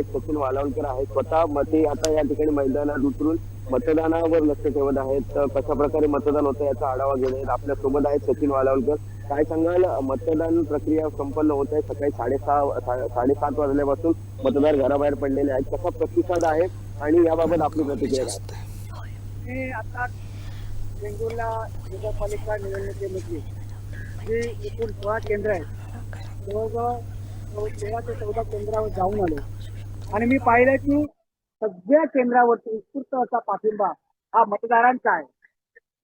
आहेत सचिन वालावलकर आहेत स्वतः मते आता या ठिकाणी मैदानात उतरून मतदानावर लक्ष ठेवत आहेत. कशा प्रकारे मतदान होतं याचा आढावा घेत आहेत आपल्यासोबत आहेत सचिन वालावलकर काय सांगाल? मतदान प्रक्रिया संपन्न होत आहे. सकाळी साडेसहा साडेसात वाजल्यापासून मतदार घराबाहेर पडलेले आहेत. कसा प्रतिसाद आहे आणि याबाबत आपली प्रतिक्रिया मी आता वेंगुर्ला नगरपालिका निवडणुकीमध्ये जी एकूण सोळा केंद्र आहेत जवळजवळ तेरा ते चौदा केंद्रावर जाऊन आलो. आणि मी पाहिलं की सगळ्या केंद्रावरती उत्स्फूर्त असा पाठिंबा हा मतदारांचा आहे.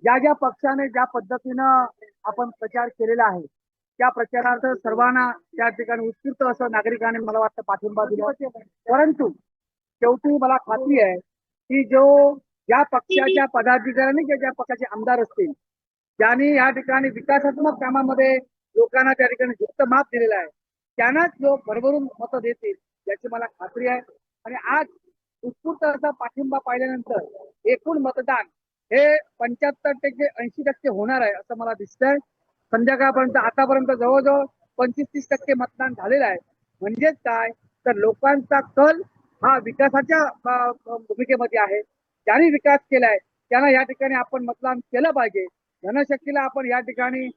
ज्या ज्या पक्षाने ज्या पद्धतीनं आपण प्रचार केलेला आहे त्या प्रचारार्थ सर्वांना त्या ठिकाणी उत्स्फूर्त असं नागरिकांनी मला वाटतं पाठिंबा दिला. परंतु शेवटी मला खात्री आहे की जो ज्या पक्षाच्या पदाधिकाऱ्यांनी ज्या ज्या पक्षाचे आमदार असतील ज्यांनी या ठिकाणी विकासात्मक कामामध्ये लोकांना त्या ठिकाणी युक्त माप दिलेला आहे त्यांनाच लोक भरभरून मतं देतील. याची मला खात्री आहे. आणि आज उत्स्फूर्त असा पाठिंबा पाहिल्यानंतर एकूण मतदान हे पंच्याहत्तर टक्के ऐंशी टक्के होणार आहे असं मला दिसतंय. संध्याकाळपर्यंत आतापर्यंत जवळजवळ पंचवीस तीस टक्के मतदान झालेलं आहे. म्हणजेच काय? तर लोकांचा कल हा विकासाच्या भूमिकेमध्ये आहे. ज्यांनी विकास केलाय त्यांना या ठिकाणी आपण मतदान केलं पाहिजे. धनशक्तीला आपण या ठिकाणी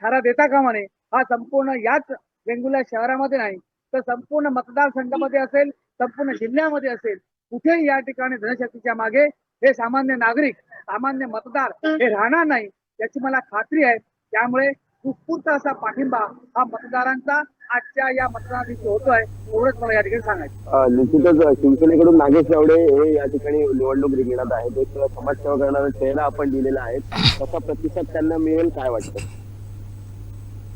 थारा देता कामा नये. हा संपूर्ण याच वेंगुर्ला शहरामध्ये नाही तर संपूर्ण मतदारसंघामध्ये असेल संपूर्ण जिल्ह्यामध्ये असेल कुठेही या ठिकाणी धनशक्तीच्या मागे हे सामान्य नागरिक सामान्य मतदार हे राहणार नाही याची मला खात्री आहे. त्यामुळे उत्स्फूर्त असा पाठिंबा हा मतदारांचा आजच्या या मतदाना दिवशी होतोय एवढंच मला या ठिकाणी सांगायचं निश्चितच शिवसेनेकडून नागेश गावडे हे या ठिकाणी निवडणूक रिंगणात आहेत. एक समाजसेवा करणारा चेहरा आपण दिलेला आहे. तसा प्रतिसाद त्यांना मिळेल काय वाटतं?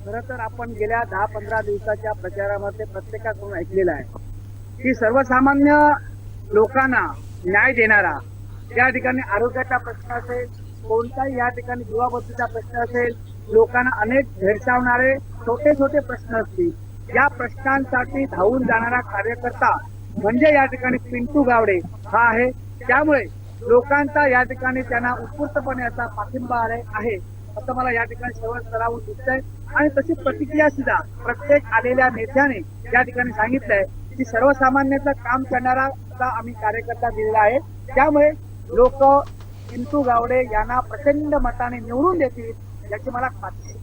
खरं तर आपण गेल्या दहा पंधरा दिवसाच्या प्रचारामध्ये प्रत्येकाकडून ऐकलेलं आहे की सर्वसामान्य लोकांना न्याय देणारा या ठिकाणी आरोग्याचा प्रश्न असेल कोणताही या ठिकाणी जीवाबद्दलचा प्रश्न असेल लोकांना अनेक भेडसावणारे छोटे छोटे प्रश्न असतील या प्रश्नांसाठी धावून जाणारा कार्यकर्ता म्हणजे या ठिकाणी पिंटू गावडे हा आहे. त्यामुळे लोकांचा या ठिकाणी त्यांना उत्स्फूर्तपणे असा पाठिंबा आहे. असं मला या ठिकाणी सर्व स्तरावरून दिसतंय. आणि तशी प्रतिक्रिया सुद्धा प्रत्येक आलेल्या नेत्याने या ठिकाणी सांगितलंय की सर्वसामान्याचं काम करणारा असा आम्ही कार्यकर्ता दिलेला आहे. त्यामुळे लोक पिंटू गावडे यांना प्रचंड मताने निवडून देतील याची मला खात्री आहे.